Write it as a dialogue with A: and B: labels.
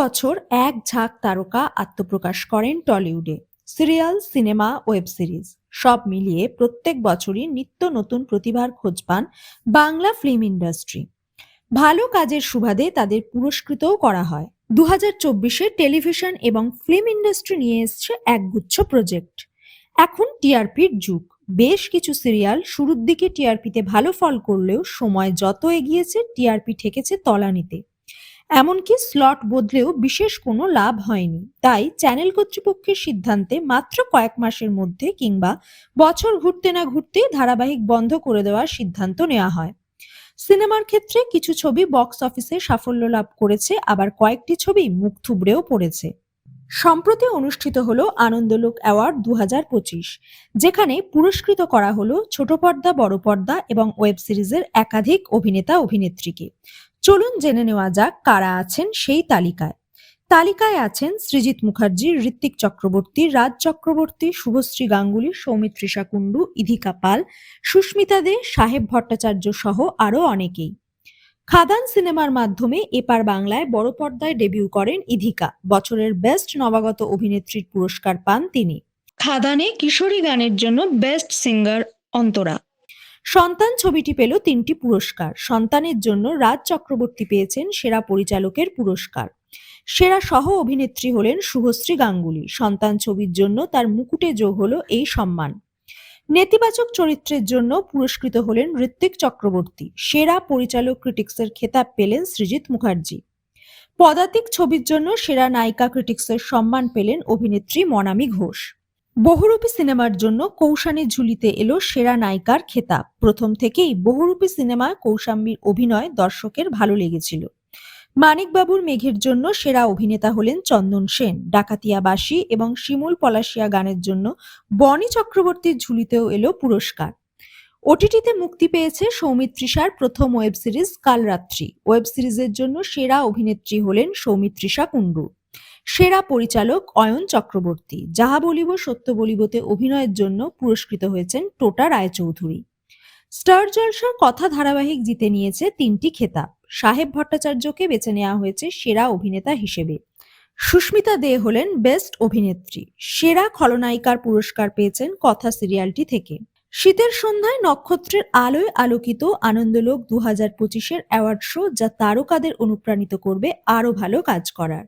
A: বছর এক ঝাঁক তারকা আত্মপ্রকাশ করেন টলিউডে। সিরিয়াল, সিনেমা, ওয়েব সিরিজ সব মিলিয়ে প্রত্যেক বছরই নিত্য নতুন প্রতিভার খোঁজ পান বাংলা ফিল্ম ইন্ডাস্ট্রি। ভালো কাজের সুবাদে তাদের পুরস্কৃতও করা হয়। দু হাজার চব্বিশে টেলিভিশন এবং ফিল্ম ইন্ডাস্ট্রি নিয়ে এসছে একগুচ্ছ প্রজেক্ট। এখন টিআরপির যুগ। বেশ কিছু সিরিয়াল শুরুর দিকে টিআরপিতে ভালো ফল করলেও সময় যত এগিয়েছে, টিআরপি ঠেকেছে তলানিতে। এমনকি স্লট বদলেও বিশেষ কোনো লাভ হয়নি। তাই চ্যানেল কর্তৃপক্ষের সিদ্ধান্তে মাত্র কয়েক মাসের মধ্যে কিংবা বছর ঘুরতে না ঘুরতেই ধারাবাহিক বন্ধ করে দেওয়ার সিদ্ধান্ত নেওয়া হয়। সিনেমার ক্ষেত্রে কিছু ছবি বক্স অফিসে সাফল্য লাভ করেছে, আবার কয়েকটি ছবি মুখ থুবড়েও পড়েছে। সম্প্রতি অনুষ্ঠিত হলো আনন্দলোক অ্যাওয়ার্ড দু হাজার পঁচিশ, যেখানে পুরস্কৃত করা হলো ছোট পর্দা, বড় পর্দা এবং ওয়েব সিরিজের একাধিক অভিনেতা অভিনেত্রীকে চলুন জেনে নেওয়া যাক কারা আছেন সেই তালিকায়। তালিকায় আছেন সৃজিত মুখার্জি, ঋত্বিক চক্রবর্তী, রাজ চক্রবর্তী, শুভশ্রী গাঙ্গুলি সৌমিত্রিষা কুণ্ডু, ইধিকা পাল, সুস্মিতা দে, সাহেব ভট্টাচার্য সহ আরও অনেকেই। খাদান সিনেমার মাধ্যমে এপার বাংলায় বড় পর্দায় ডেবিউ করেন ইধিকা। বছরের বেস্ট নবাগত অভিনেত্রীর পুরস্কার পান তিনি।
B: খাদানে কিশোরী গানের জন্য বেস্ট সিঙ্গার অন্তরা।
A: সন্তান ছবিটি পেল তিনটি পুরস্কার। সন্তানের জন্য রাজ চক্রবর্তী পেয়েছেন সেরা পরিচালকের পুরস্কার। সেরা সহ অভিনেত্রী হলেন শুভশ্রী গাঙ্গুলি। সন্তান ছবির জন্য তার মুকুটে যোগ হলো এই সম্মান। নেতিবাচক চরিত্রের জন্য পুরস্কৃত হলেন ঋত্বিক চক্রবর্তী। সেরা পরিচালক ক্রিটিক্সের খেতাব পেলেন সৃজিত মুখার্জি। পদাতিক ছবির জন্য সেরা নায়িকা ক্রিটিক্সের সম্মান পেলেন অভিনেত্রী মনামি ঘোষ। বহুরূপী সিনেমার জন্য কৌশানী ঝুলিতে এলো সেরা নায়িকার খেতাব। প্রথম থেকেই বহুরূপী সিনেমায় কৌশাম্বীর অভিনয় দর্শকের ভালো লেগেছিল। মানিকবাবুর মেঘের জন্য সেরা অভিনেতা হলেন চন্দন সেন। ডাকাতিয়া বাসী এবং শিমুল পলাশিয়া গানের জন্য বনি চক্রবর্তীর ঝুলিতেও এলো পুরস্কার। ওটিটিতে মুক্তি পেয়েছে সৌমিত্রিষার প্রথম ওয়েব সিরিজ কালরাত্রি। ওয়েব সিরিজের জন্য সেরা অভিনেত্রী হলেন সৌমিত্রিষা কুণ্ডু। সেরা পরিচালক অয়ন চক্রবর্তী, যাহা বলিব সত্য বলিবতে অভিনয়ের জন্য পুরস্কৃত হয়েছেন টোটা রায়চৌধুরী। স্টার জলসার কথা ধারাবাহিক জিতে নিয়েছে তিনটি খেতাব। সাহেব ভট্টাচার্যকে বেছে নেওয়া হয়েছে সেরা অভিনেতা হিসেবে। সুস্মিতা দে হলেন বেস্ট অভিনেত্রী। সেরা খলনায়িকার পুরস্কার পেয়েছেন কথা সিরিয়ালটি থেকে। শীতের সন্ধ্যায় নক্ষত্রের আলোয় আলোকিত আনন্দলোক দু হাজার পঁচিশের অ্যাওয়ার্ড শো যা তারকাদের অনুপ্রাণিত করবে আরও ভালো কাজ করার।